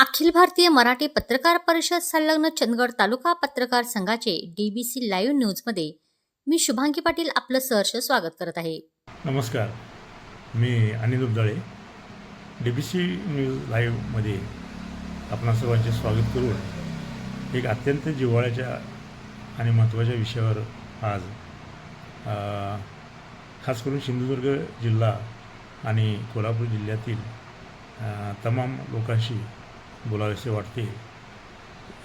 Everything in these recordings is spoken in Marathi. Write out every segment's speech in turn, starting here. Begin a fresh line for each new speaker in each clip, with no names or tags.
अखिल भारतीय मराठी पत्रकार परिषद संलग्न चंदगड तालुका पत्रकार संघाचे डी बी सी लाईव्ह न्यूजमध्ये मी शुभांगी पाटील आपलं सहर्ष स्वागत करत आहे
नमस्कार मी Anil Ubdale D B C news लाईव्हमध्ये आपणा सर्वांचे स्वागत करून एक अत्यंत जिव्हाळ्याच्या आणि महत्त्वाच्या विषयावर आज खास करून सिंधुदुर्ग जिल्हा आणि कोल्हापूर जिल्ह्यातील तमाम लोकांशी बोलावेसे वाटते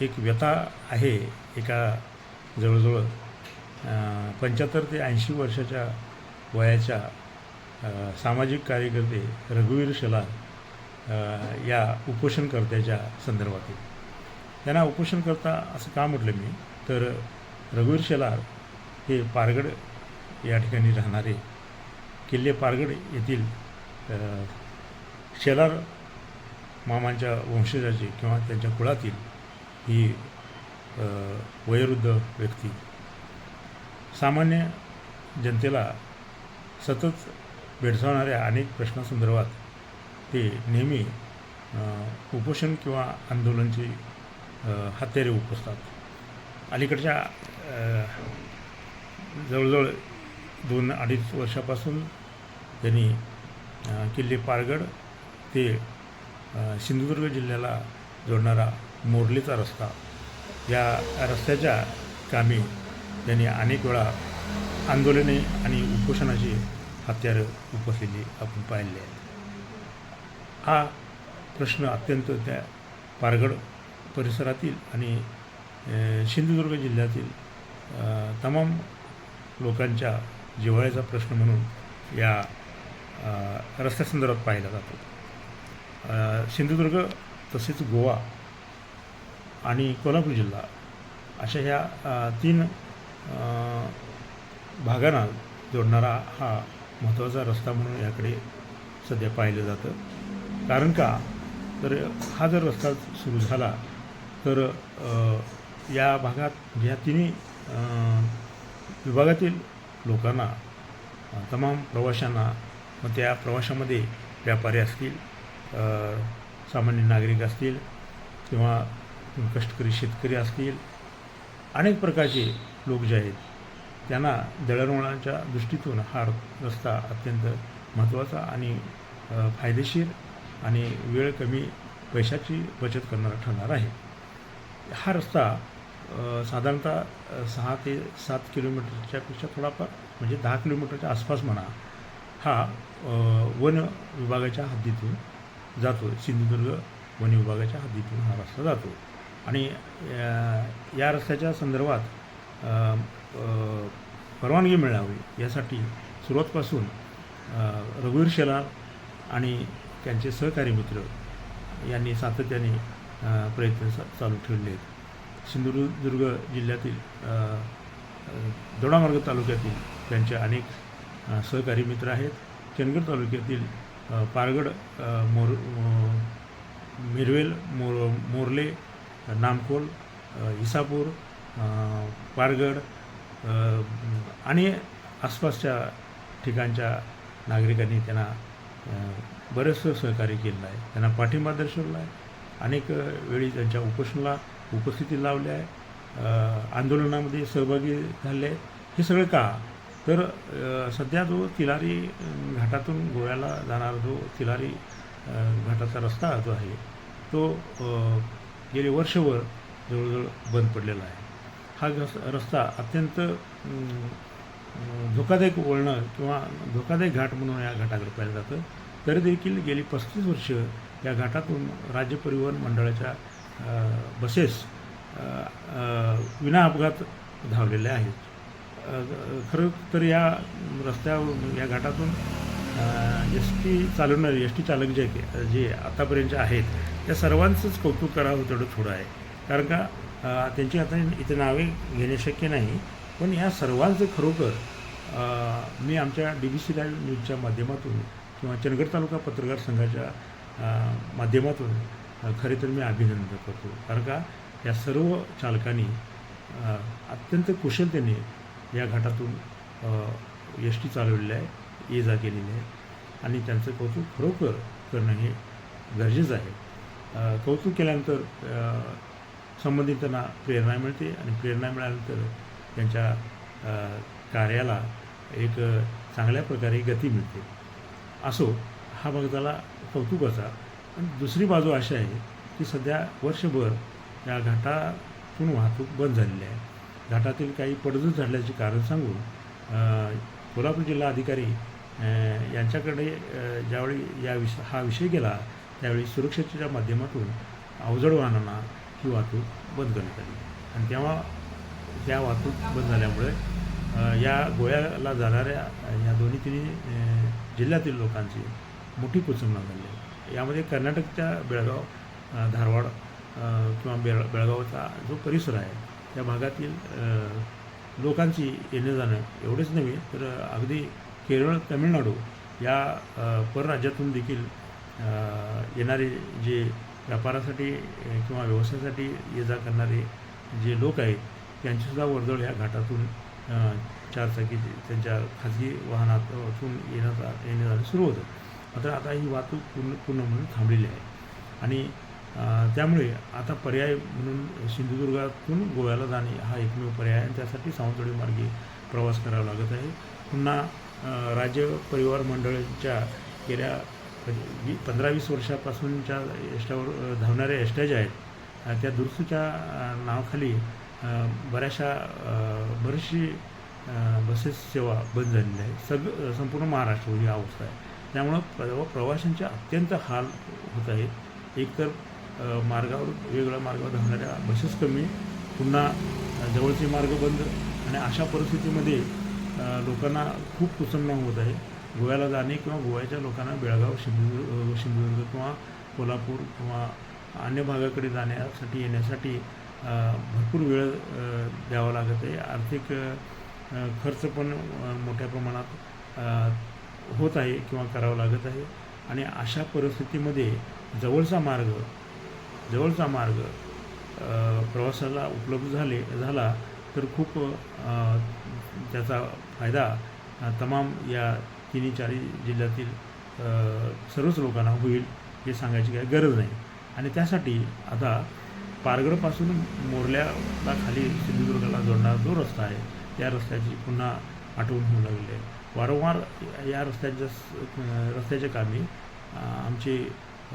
एक व्यथा आहे एका जवळजवळ पंच्याहत्तर ते ऐंशी वर्षाच्या वयाच्या सामाजिक कार्यकर्ते रघुवीर शेलार या उपोषणकर्त्याच्या संदर्भातील त्यांना उपोषणकर्ता असं का म्हटलं मी तर रघुवीर शेलार हे पारगड या ठिकाणी राहणारे किल्ले पारगड येथील शेलार मामांच्या वंशजाची किंवा त्यांच्या कुळातील ही वयोवृद्ध व्यक्ती सामान्य जनतेला सतत भेडसावणाऱ्या अनेक प्रश्नासंदर्भात ते नेहमी उपोषण किंवा आंदोलनची हत्यारे उपसतात अलीकडच्या जवळजवळ दोन अडीच वर्षापासून त्यांनी किल्ले पारगड ते सिंधुदुर्ग जिल्ह्याला जोडणारा मोरलीचा रस्ता या रस्त्याच्या कामी त्यांनी अनेक वेळा आंदोलने आणि उपोषणाची हत्यारं उपस्थिती आपण पाहिली आहेत हा प्रश्न अत्यंत त्या पारगड परिसरातील आणि सिंधुदुर्ग जिल्ह्यातील तमाम लोकांच्या जिव्हाळ्याचा प्रश्न म्हणून या रस्त्यासंदर्भात पाहिला जातो सिंधुदुर्ग तसेच गोवा आणि कोल्हापूर जिल्हा अशा ह्या तीन भागांना जोडणारा हा महत्त्वाचा रस्ता म्हणून याकडे सध्या पाहिलं जातं कारण का तर हा जर रस्ता सुरू झाला तर या भागात म्हणजे ह्या तिन्ही विभागातील लोकांना तमाम प्रवाशांना मग त्या प्रवाशामध्ये व्यापारी असतील सामान्य नागरिक असतील किंवा कष्टकरी शेतकरी असतील अनेक प्रकारचे लोक जे आहेत त्यांना दळणवळणाच्या दृष्टीतून हा रस्ता अत्यंत महत्त्वाचा आणि फायदेशीर आणि वेळ कमी पैशाची बचत करणारा ठरणार आहे हा रस्ता साधारणतः सहा ते सात किलोमीटरच्यापेक्षा थोडाफार म्हणजे दहा किलोमीटरच्या आसपास म्हणा हा वन विभागाच्या हद्दीतून जातो सिंधुदुर्ग वन विभागाच्या हद्दीतून हा रस्ता जातो आणि या रस्त्याच्या संदर्भात परवानगी मिळावी यासाठी सुरुवातपासून रघुवीर शेलार आणि त्यांचे सहकारी मित्र यांनी सातत्याने प्रयत्न चालू ठेवले आहेत सिंधुदुर्ग जिल्ह्यातील दोडामार्ग तालुक्यातील त्यांचे अनेक सहकारी मित्र आहेत चंदगड तालुक्यातील पारगड मोर मिरवेल मोर मोरले नामकोल इसापूर पारगड आणि आसपासच्या ठिकाणच्या नागरिकांनी त्यांना बरेचसं सहकार्य केलेलं आहे त्यांना पाठिंबा दर्शवला आहे अनेक वेळी त्यांच्या उपोषणाला उपस्थिती लावल्या आहे आंदोलनामध्ये सहभागी झाले हे सगळं का तर सध्या जो तिलारी घाटातून गोव्याला जाणारा जो तिलारी घाटाचा रस्ता जो आहे तो गेले वर्षभर जवळजवळ बंद पडलेला आहे हा रस्ता अत्यंत धोकादायक वळणं किंवा धोकादायक घाट म्हणून या घाटाकडे पाहिलं जातं तरी देखील गेली पस्तीस वर्ष या घाटातून राज्य परिवहन मंडळाच्या बसेस विना अपघात धावलेल्या आहेत खरं तर या रस्त्यावर या घाटातून एस टी चालवणारे एस टी चालक जे जे आतापर्यंत आहेत त्या सर्वांचंच कौतुक करावं तेवढं थोडं आहे कारण का त्यांची आता इथे नावे घेणे शक्य नाही पण या सर्वांचं खरोखर मी आमच्या डी बी सी लाईव्ह न्यूजच्या माध्यमातून किंवा चंदगड तालुका पत्रकार संघाच्या माध्यमातून खरे तर मी अभिनंदन करतो कारण का या सर्व चालकांनी अत्यंत कुशलतेने या घाटातून एस टी चालवलेली आहे ये जा केलेली आहे आणि त्यांचं कौतुक खरोखर करणं हे गरजेचं आहे कौतुक केल्यानंतर संबंधितांना प्रेरणा मिळते आणि प्रेरणा मिळाल्यानंतर त्यांच्या कार्याला एक चांगल्या प्रकारे गती मिळते असो हा भाग झाला कौतुकाचा आणि दुसरी बाजू अशी आहे की सध्या वर्षभर या घाटातून वाहतूक बंद झालेली आहे घाटातील काही पडझड झाल्याचे कारण सांगून कोल्हापूर जिल्हा अधिकारी यांच्याकडे ज्यावेळी या विष हा विषय गेला त्यावेळी सुरक्षेच्या माध्यमातून अवजड वाहनांना ही वाहतूक बंद करण्यात आली आणि तेव्हा त्या वाहतूक बंद झाल्यामुळे या गोव्याला जाणाऱ्या या दोन्ही तिन्ही जिल्ह्यातील लोकांची मोठी कुचंबना झाली आहे यामध्ये कर्नाटकच्या बेळगाव धारवाड किंवा बेळ बेळगावचा जो परिसर आहे या भागातील लोकांची येणं जाणं एवढेच नव्हे तर अगदी केरळ तामिळनाडू या परराज्यातून देखील येणारे जे व्यापारासाठी किंवा व्यवसायासाठी ये जा करणारे जे लोक आहेत त्यांचीसुद्धा वर्दळ या घाटातून चारचाकी त्यांच्या खाजगी वाहनातून येण्याचा येणे जाणं सुरू होतं मात्र आता ही वाहतूक पूर्ण पूर्ण म्हणून थांबलेली आहे आणि त्यामुळे आता पर्याय म्हणून सिंधुदुर्गातून गोव्याला जाणे हा एकमेव पर्याय आणि त्यासाठी सावंतवाडी मार्गे प्रवास करावा लागत आहे पुन्हा राज्य परिवार मंडळाच्या गेल्या वी म्हणजे पंधरा वीस वर्षापासूनच्या एष्ट्यावर धावणाऱ्या एष्ट्या ज्या आहेत त्या दुरुस्तीच्या नावाखाली बऱ्याचशा बरीचशी बसेस सेवा बंद झालेली आहे सग संपूर्ण महाराष्ट्र ही अवस्था आहे त्यामुळं प्रवाशांचे अत्यंत हाल होत आहेत एकतर मार्गावर वेगवेगळ्या मार्गावर धावणाऱ्या बसेस कमी पुन्हा जवळचे मार्ग बंद आणि अशा परिस्थितीमध्ये लोकांना खूप कुचंबना होत आहे गोव्याला जाणे किंवा गोव्याच्या लोकांना बेळगाव सिंधुदुर्ग सिंधुदुर्ग किंवा कोल्हापूर किंवा अन्य भागाकडे जाण्यासाठी येण्यासाठी भरपूर वेळ द्यावा लागत आहे आर्थिक खर्च पण मोठ्या प्रमाणात होत आहे किंवा करावा लागत आहे आणि अशा परिस्थितीमध्ये जवळचा मार्ग जवळचा मार्ग प्रवासाला उपलब्ध झाले झाला तर खूप त्याचा फायदा तमाम या तिन्ही चारही जिल्ह्यातील सर्वच लोकांना होईल हे सांगायची काही गरज नाही आणि त्यासाठी आता पारगडपासून मोरल्याला खाली सिंधुदुर्गाला जोडणारा जो रस्ता आहे त्या रस्त्याची पुन्हा आठवण होऊ लागली आहे वारंवार या रस्त्याच्या रस्त्याच्या कामी आमचे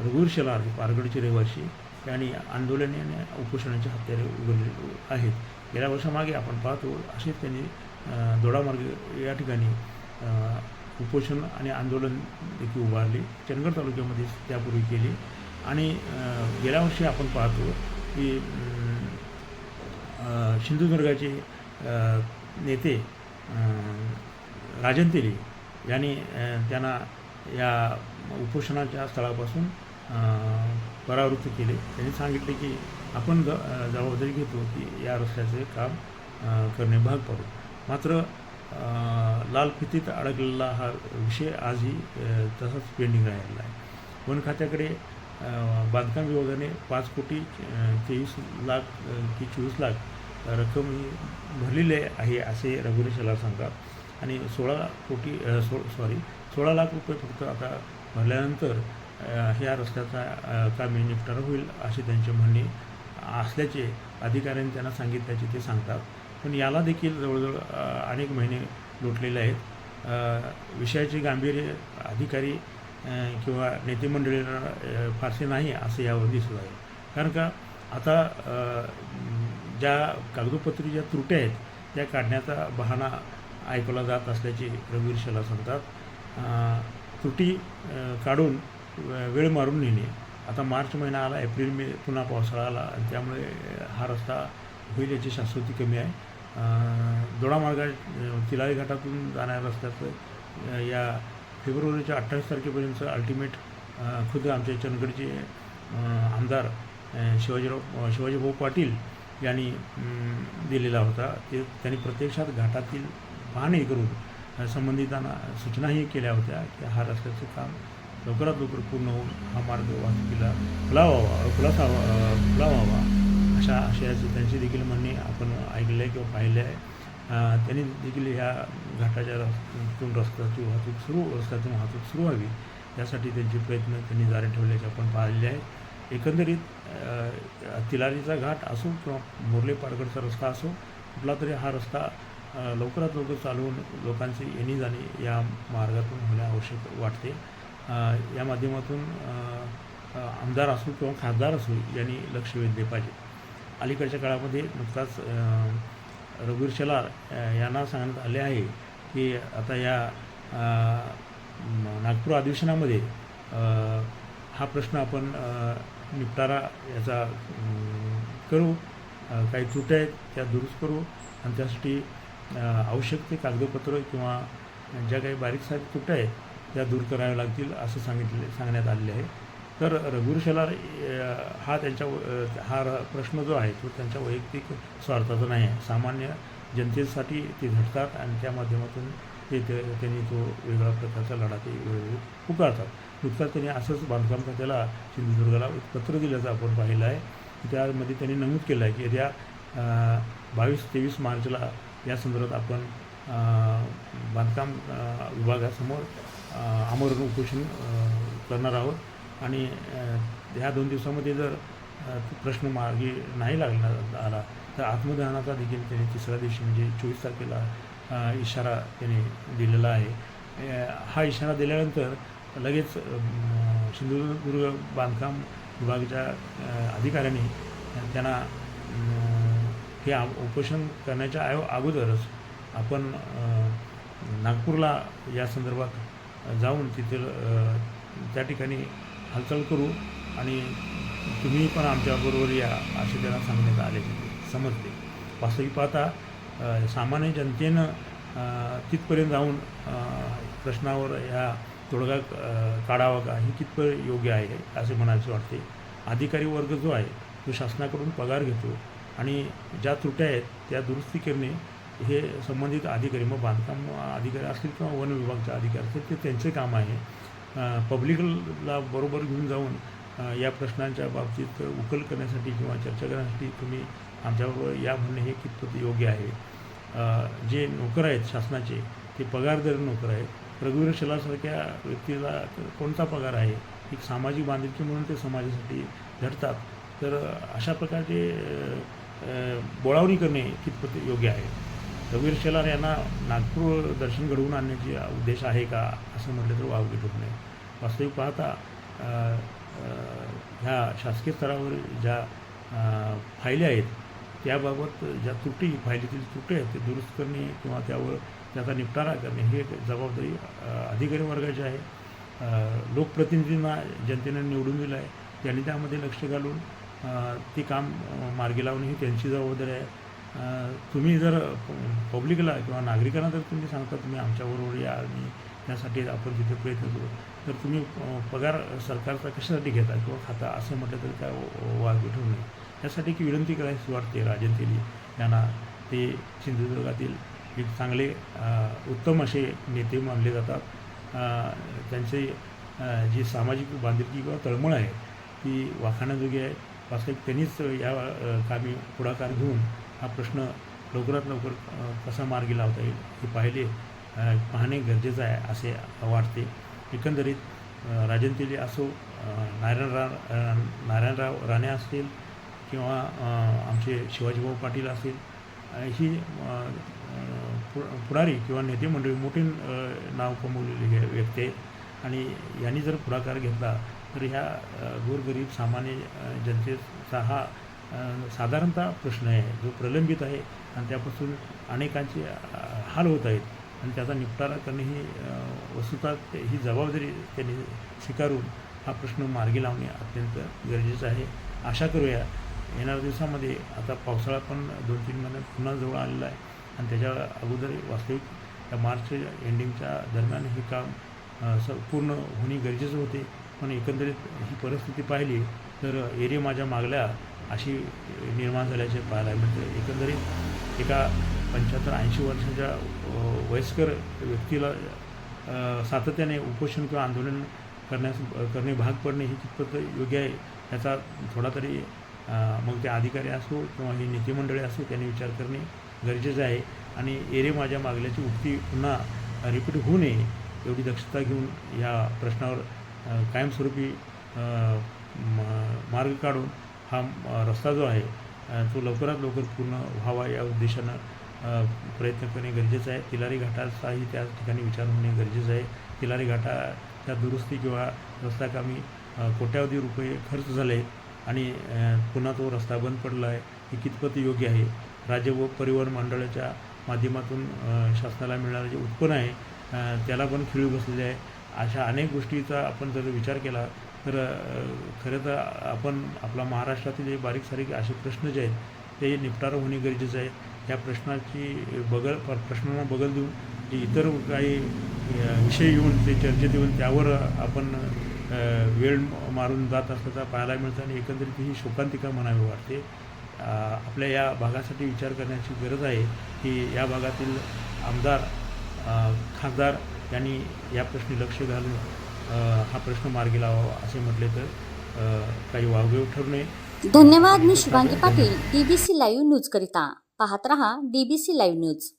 रघुवीर शेलार पारगडचे रहिवाशी आणि आंदोलने आणि उपोषणाची हत्यारे उघडले आहेत गेल्या वर्षामागे आपण पाहतो असे त्यांनी दोडामार्ग या ठिकाणी उपोषण आणि आंदोलन देखील उभारले चंदगड तालुक्यामध्ये त्यापूर्वी केले आणि गेल्या वर्षी आपण पाहतो की सिंधुदुर्गाचे नेते राजन तेली यांनी त्यांना या उपोषणाच्या स्थळापासून परावृत्त केले त्यांनी सांगितले की आपण ज जबाबदारी घेतो की या रस्त्याचे काम करणे भाग पाडू मात्र लाल फितीत अडकलेला हा विषय आजही तसाच पेंडिंग राहिलेला आहे वन खात्याकडे बांधकाम विभागाने पाच कोटी तेवीस लाख की चोवीस लाख रक्कम ही भरलेली आहे असे रघुनेशला सांगा सांगतात आणि सोळा कोटी सो सॉरी सोळा लाख रुपये फक्त आता भरल्यानंतर ह्या रस्त्याचा कामे निपटारा होईल असे त्यांचे म्हणणे असल्याचे अधिकाऱ्यांनी त्यांना सांगितल्याचे ते सांगतात पण याला देखील जवळजवळ अनेक महिने लोटलेले आहेत विषयाचे गांभीर्य अधिकारी किंवा नेतेमंडळीला फारसे नाही असं यावर दिसत आहे कारण का आता ज्या कागदोपत्री ज्या त्रुट्या आहेत त्या काढण्याचा बहाणा ऐकवला जात असल्याचे रघुवीर शला सांगतात त्रुटी काढून वेळ मारून नेणे आता मार्च महिना आला एप्रिल मे पुन्हा पावसाळा आला त्यामुळे हा रस्ता होईल याची शाश्वती कमी आहे दोडामार्गा तिलाळी घाटातून जाणाऱ्या रस्त्याचं या फेब्रुवारीच्या अठ्ठावीस तारखेपर्यंत अल्टिमेट खुद्द आमच्या चंदगडचे आमदार शिवाजीराव शिवाजीभाऊ पाटील यांनी दिलेला होता ते त्यांनी प्रत्यक्षात घाटातील पाहणी करून संबंधितांना सूचनाही केल्या होत्या की हा रस्त्याचं काम लवकरात लवकर पूर्ण होऊन हा मार्ग वाहतुकीला खुला व्हावा खुलासा खुला व्हावा अशा आशयाचे त्यांचे देखील म्हणणे आपण ऐकले आहे किंवा पाहिले आहे त्यांनी देखील ह्या घाटाच्या रस्त्यातून रस्त्याची वाहतूक सुरू रस्त्यातून वाहतूक सुरू व्हावी यासाठी त्यांचे प्रयत्न त्यांनी जारी ठेवल्याचे आपण पाहिले आहे एकंदरीत तिलारीचा घाट असो किंवा मोर्ले पारगडचा रस्ता असो कुठला तरी हा रस्ता लवकरात लवकर चालवून लोकांची येणी जाणे या मार्गातून होणे आवश्यक वाटते या माध्यमातून आमदार असो किंवा खासदार असो यांनी लक्ष वेधले पाहिजे अलीकडच्या काळामध्ये नुकताच रघुवीर शेलार यांना सांगण्यात आले आहे की आता या नागपूर अधिवेशनामध्ये हा प्रश्न आपण निपटारा याचा करू काही त्रुट्या आहेत त्या दुरुस्त करू आणि त्यासाठी आवश्यक ते कागदपत्र किंवा ज्या काही बारीक साहेब तुट्या आहेत त्या दूर कराव्या लागतील असं सांगितले सांगण्यात आले आहे तर रघुवीर शेलार हा त्यांच्या हा प्रश्न जो आहे तो त्यांच्या वैयक्तिक स्वार्थाचा नाही आहे सामान्य जनतेसाठी ते झटतात आणि त्या माध्यमातून ते त्यांनी तो वेगळ्या प्रकारचा लढा ते वेळोवेळी पुकारतात नुकताच त्यांनी असंच बांधकाम खात्याला सिंधुदुर्गाला एक पत्र दिल्याचं आपण पाहिलं आहे त्यामध्ये त्यांनी नमूद केलं आहे की येत्या बावीस तेवीस मार्चला या संदर्भात आपण बांधकाम विभागासमोर आमरण उपोषण करणार आहोत आणि ह्या दोन दिवसामध्ये जर प्रश्न मार्गी नाही लागला आला तर आत्मदहनाचा देखील त्याने तिसऱ्या दिवशी म्हणजे चोवीस तारखेला इशारा त्याने दिलेला आहे हा इशारा दिल्यानंतर लगेच सिंधुदुर्ग बांधकाम विभागाच्या अधिकाऱ्यांनी त्यांना हे उपोषण करण्याच्या आयो अगोदरच आपण नागपूरला या संदर्भात जाऊन तिथे त्या ठिकाणी हालचाल करू आणि तुम्ही पण आमच्याबरोबर या असे त्याला सांगण्यात आले समजते वास्तविक पाहता सामान्य जनतेनं तिथपर्यंत जाऊन प्रश्नावर ह्या तोडगा काढावा का हे कितपत योग्य आहे असे म्हणायचे वाटते अधिकारी वर्ग जो आहे तो शासनाकडून पगार घेतो आणि ज्या त्रुट्या आहेत त्या दुरुस्ती करणे हे संबंधित अधिकारी मग बांधकाम अधिकारी असतील किंवा वन विभागचे अधिकारी असतील ते त्यांचे काम आहे पब्लिकला बरोबर घेऊन जाऊन या प्रश्नांच्या बाबतीत उकल करण्यासाठी किंवा चर्चा करण्यासाठी तुम्ही आमच्याबरोबर या म्हणणे हे कितपत योग्य आहे जे नोकर आहेत शासनाचे ते पगारदर नोकर आहेत रघुवीर शलासारख्या व्यक्तीला कोणता पगार आहे एक सामाजिक बांधिलकी म्हणून ते समाजासाठी धरतात तर अशा प्रकारचे बोळावणी करणे कितपत योग्य आहे रवीर शेलार यांना नागपूर दर्शन घडवून आणण्याची उद्देश आहे का असं म्हटलं तर वाव ठोक नाही वास्तविक पाहता ह्या शासकीय स्तरावर ज्या फायली आहेत त्याबाबत ज्या त्रुटी फायलीतील त्रुटी आहेत ते दुरुस्त करणे किंवा त्यावर त्याचा निपटारा करणे ही एक जबाबदारी अधिकारी वर्गाची आहे लोकप्रतिनिधींना जनतेनं निवडून दिलं आहे त्यांनी त्यामध्ये लक्ष घालून ती काम मार्गी लावणे ही त्यांची जबाबदारी आहे तुम्ही जर पब्लिकला किंवा नागरिकांना जर तुम्ही सांगता तुम्ही आमच्याबरोबर या आणि यासाठी आपण जिथे प्रयत्न करू तर तुम्ही पगार सरकारचा कशासाठी घेता किंवा खाता असं म्हटलं तरी काय वाद ठेवू नये यासाठी की विनंती करायची वाटते राजन तेली यांना ते सिंधुदुर्गातील एक चांगले उत्तम असे नेते मानले जातात त्यांचे जी सामाजिक बांधिलकी किंवा तळमळ आहे ती वाखाण्याजोगी आहे वास्तविक त्यांनीच या कामी पुढाकार घेऊन हा प्रश्न लवकरात लवकर कसा मार्गी लावता येईल हे पाहिले पाहणे गरजेचं आहे असे वाटते एकंदरीत राजन तेली असो नारायण रा नारायणराव राणे असतील किंवा आमचे शिवाजीभाऊ पाटील असतील ही पुढारी किंवा नेते मंडळी मोठी नाव कमवलेली व्यक्ती आहेत आणि यांनी जर पुढाकार घेतला तर ह्या गोरगरीब सामान्य जनतेचा हा साधारणतः प्रश्न आहे जो प्रलंबित आहे आणि त्यापासून अनेकांचे हाल होत आहेत आणि त्याचा निपटारा करणे ही वस्तुता ही जबाबदारी त्यांनी स्वीकारून हा प्रश्न मार्गी लावणे अत्यंत गरजेचं आहे आशा करूया येणाऱ्या दिवसामध्ये आता पावसाळा पण दोन तीन महिन्यात पुन्हा जवळ आलेला आहे आणि त्याच्या अगोदर वास्तविक त्या मार्च एंडिंगच्या दरम्यान हे काम पूर्ण होणे गरजेचं होते पण एकंदरीत ही परिस्थिती पाहिली तर एरे माझ्या मागल्या अशी निर्माण झाल्याचे पाहायला मिळते एकंदरीत एका पंच्याहत्तर ऐंशी वर्षाच्या वयस्कर व्यक्तीला सातत्याने उपोषण किंवा आंदोलन करण्यास करणे भाग पडणे हे कितपत योग्य आहे याचा थोडा तरी मग ते अधिकारी असो किंवा ही नेते मंडळी असो त्यांनी विचार करणे गरजेचं आहे आणि एरे माझ्या मागल्याची उक्ती पुन्हा रिपीट होऊ नये एवढी दक्षता घेऊन या प्रश्नावर कायमस्वरूपी मार्ग काढून हा रस्ता जो आहे तो लवकरात लवकर पूर्ण व्हावा या उद्देशानं प्रयत्न करणे गरजेचं आहे तिलारी घाटाचाही त्या ठिकाणी विचार होणे गरजेचं आहे तिलारी घाटाच्या दुरुस्ती किंवा रस्ता कामी कोट्यावधी रुपये खर्च झाले आणि पुन्हा तो रस्ता बंद पडला आहे हे कितपत योग्य आहे राज्य व परिवहन मंडळाच्या माध्यमातून शासनाला मिळणारं जे उत्पन्न आहे त्याला पण खिळी बसलेली आहे अशा अनेक गोष्टीचा आपण जर विचार केला तर खरं तर आपण आपला महाराष्ट्रातील जे बारीक सारीक असे प्रश्न जे आहेत ते निपटारा होणे गरजेचं आहे या प्रश्नाची बगल प्रश्नांना बगल देऊन जे इतर काही विषय येऊन ते चर्चेत येऊन त्यावर आपण वेळ मारून जात असल्याचा पाहायला मिळतं आणि एकंदरीत ही शोकांतिका म्हणावी वाटते आपल्या या भागासाठी विचार करण्याची गरज आहे की या भागातील आमदार खासदार यांनी या प्रश्नी लक्ष घालून हा प्रश्न मार्गी लावा असे म्हटले तर काही वावगेव ठरू
नये धन्यवाद मी Shubhangi Patil DBC live news करिता पाहत रहा डीबीसी लाईव्ह न्यूज